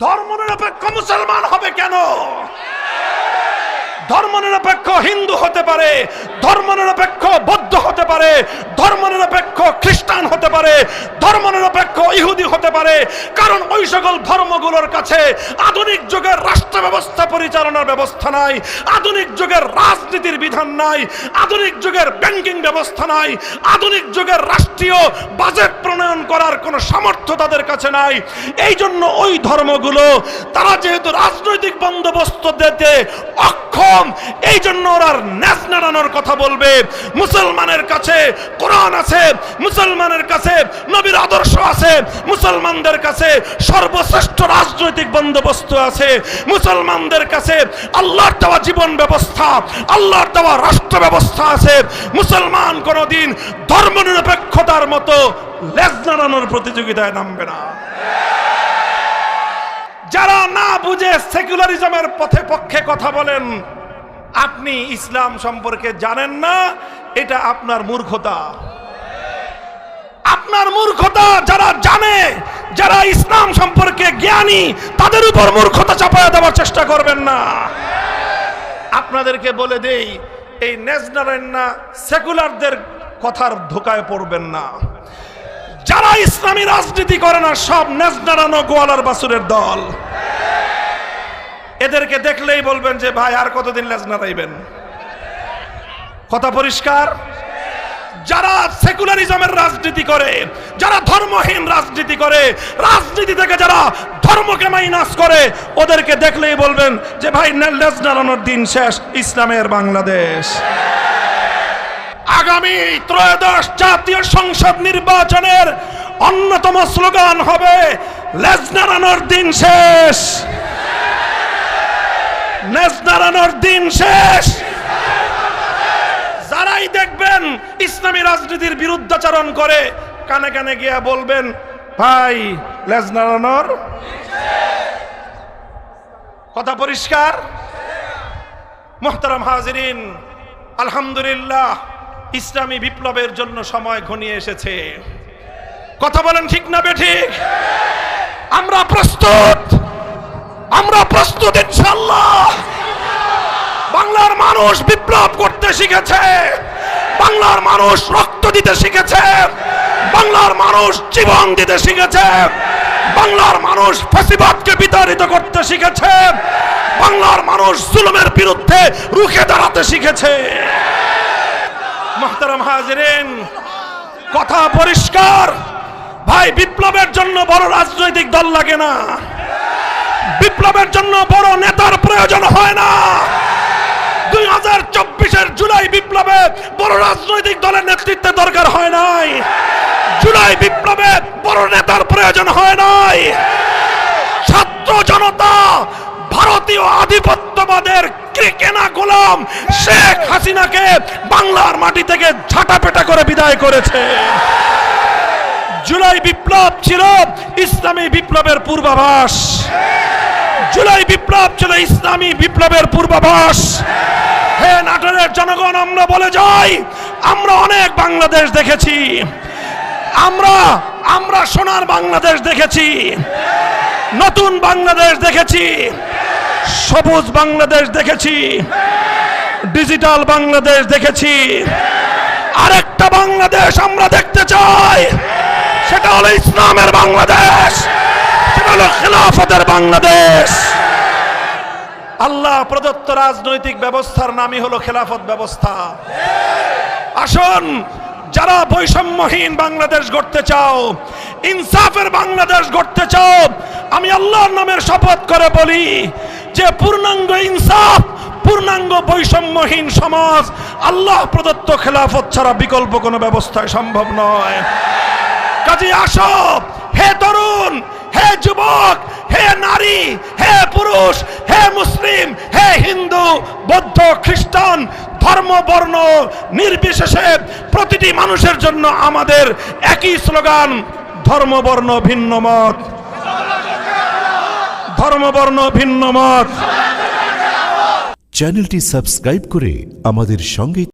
ধর্মনিরপেক্ষ মুসলমান হবে কেন? ধর্ম নিরপেক্ষ হিন্দু হতে পারে ধর্মনিরপেক্ষ বৌদ্ধ হতে পারে, ধর্মনিরপেক্ষ খ্রিস্টান হতে পারে, ধর্মনিরপেক্ষ ইহুদি হতে পারে, কারণ ওই সকল ধর্মগুলোর কাছে আধুনিক যুগের রাষ্ট্র ব্যবস্থা পরিচালনার ব্যবস্থা নাই, আধুনিক যুগের রাজনীতির বিধান নাই, আধুনিক যুগের ব্যাংকিং ব্যবস্থা নাই, আধুনিক যুগের রাষ্ট্রীয় বাজেট প্রণয়ন করার কোনো সামর্থ্য তাদের কাছে নাই। এই জন্য ওই ধর্মগুলো, তারা যেহেতু রাজনৈতিক বন্দোবস্ত দিতে অক্ষম। এই জন্য ওরা ন্যাস নাড়ানোর কথা বলবে। মুসলমানের কাছে কোরআন আছে, মুসলমানের কাছে নবীর আদর্শ আছে, মুসলমানদের কাছে সর্বশ্রেষ্ঠ রাজনৈতিক বন্দোবস্ত আছে, মুসলমানদের কাছে আল্লাহর দেওয়া জীবন ব্যবস্থা, আল্লাহর দেওয়া রাষ্ট্র ব্যবস্থা আছে। মুসলমান কোনোদিন ধর্মনিরপেক্ষতার মতো লেজ নাড়ানোর প্রতিযোগিতায় নামবে না। যারা না বুঝে সেকুলারিজমের পথে পক্ষে কথা বলেন, আপনি ইসলাম সম্পর্কে জানেন না, এটা আপনার মূর্খতা। আপনার মূর্খতা যারা জানে, যারা ইসলাম সম্পর্কে জ্ঞানী, তাদের উপর মূর্খতা চাপায়া দেওয়ার চেষ্টা করবেন না। আপনাদেরকে বলে দেই, এই নেজনারেন্না সেকুলারদের কথার ধোকায় পড়বেন না। যারা ইসলামী রাজনীতি করে না, সব নেজনারানো গোয়ালার বাসুরের দল। এদেরকে দেখলেই বলবেন যে, ভাই, আর কতদিন লেজ নাড়াইবেন? কথা পরিষ্কার? যারা সেকুলারিজমের রাজনীতি করে, যারা ধর্মহীন রাজনীতি করে, রাজনীতি থেকে যারা ধর্মকে মাইনাস করে, ওদেরকে দেখলেই বলবেন যে, ভাই লেজ নাড়ানোর দিন শেষ, ইসলামের বাংলাদেশ। আগামী ত্রয়োদশ জাতীয় সংসদ নির্বাচনের অন্যতম স্লোগান হবে, লেজ নাড়ানোর দিন শেষ। লেজ নাড়ানোর দিন শেষ। যারাই দেখবেন ইসলামী রাজনীতির বিরুদ্ধাচরণ করে, কানে কানে গিয়া বলবেন, ভাই লেজ নাড়ানোর কথা পরিষ্কার? মোহতারাম হাজিরিন, আলহামদুলিল্লাহ, ইসলামী বিপ্লবের জন্য সময় ঘনিয়ে এসেছে। কথা বলেন ঠিক না বেঠিক আমরা প্রস্তুত। আমরা প্রস্তুত বাংলার মানুষ বিপ্লব করতে শিখেছে। বাংলার মানুষ রক্ত দিতে শিখেছে। বাংলার মানুষ জীবন দিতে শিখেছে। বাংলার মানুষ ফাঁসিবাদকে বিতাড়িত করতে শিখেছে। বাংলার মানুষ জুলুমের বিরুদ্ধে রুখে দাঁড়াতে শিখেছে। হাজিরেন, কথা পরিষ্কার। ভাই, বিপ্লবের জন্য বড় রাজনৈতিক দল লাগে না। বিপ্লবের জন্য বড় নেতার প্রয়োজন হয় না। দুই হাজার চব্বিশের জুলাই বিপ্লবে বড় রাজনৈতিক দলের নেতৃত্বের দরকার হয় নাই। জুলাই বিপ্লবে বড় নেতার প্রয়োজন হয় নাই। ছাত্র জনতা, ভারতীয় আধিপত্যবাদের কেনা গোলাম শেখ হাসিনাকে বাংলার মাটি থেকে ঝাঁটাপেটা করে বিদায় করেছে। জুলাই বিপ্লব ছিল ইসলামী বিপ্লবের পূর্বাভাস। জুলাই বিপ্লব ছিল ইসলামী বিপ্লবের পূর্বাভাস। হে নাটোরের জনগণ, আমরা বলে যাই, আমরা অনেক বাংলাদেশ দেখেছি। আমরা আমরা সোনার বাংলাদেশ দেখেছি। নতুন বাংলাদেশ দেখেছি। সবুজ বাংলাদেশ দেখেছি। ডিজিটাল বাংলাদেশ দেখেছি। আরেকটা বাংলাদেশ আমরা দেখতে চাই, সেটা হলো ইসলামের বাংলাদেশ। হলো খেলাফতের বাংলাদেশ। আল্লাহ প্রদত্ত রাজনৈতিক ব্যবস্থার নামই হলো খেলাফত ব্যবস্থা। আসুন, যারা বৈষম্যহীন বাংলাদেশ গড়তে চাও, ইনসাফের বাংলাদেশ গড়তে চাও, আমি আল্লাহর নামের শপথ করে বলি যে পূর্ণাঙ্গ ইনসাফ, পূর্ণাঙ্গ বৈষম্যহীন সমাজ, আল্লাহ প্রদত্ত খেলাফত ছাড়া বিকল্প কোনো ব্যবস্থায় সম্ভব নয়। কাজে আসো, হে তরুণ হে যুবক, হে নারী, হে পুরুষ, হে মুসলিম, হে হিন্দু, বৌদ্ধ, খ্রিস্টান, ধর্ম, বর্ণ, নির্বিশেষে প্রতিটি মানুষের জন্য আমাদের একই স্লোগান, ধর্ম, বর্ণ, ভিন্ন মত। ধর্ম, বর্ণ, ভিন্ন মত। চ্যানেলটি সাবস্ক্রাইব করে আমাদের সঙ্গে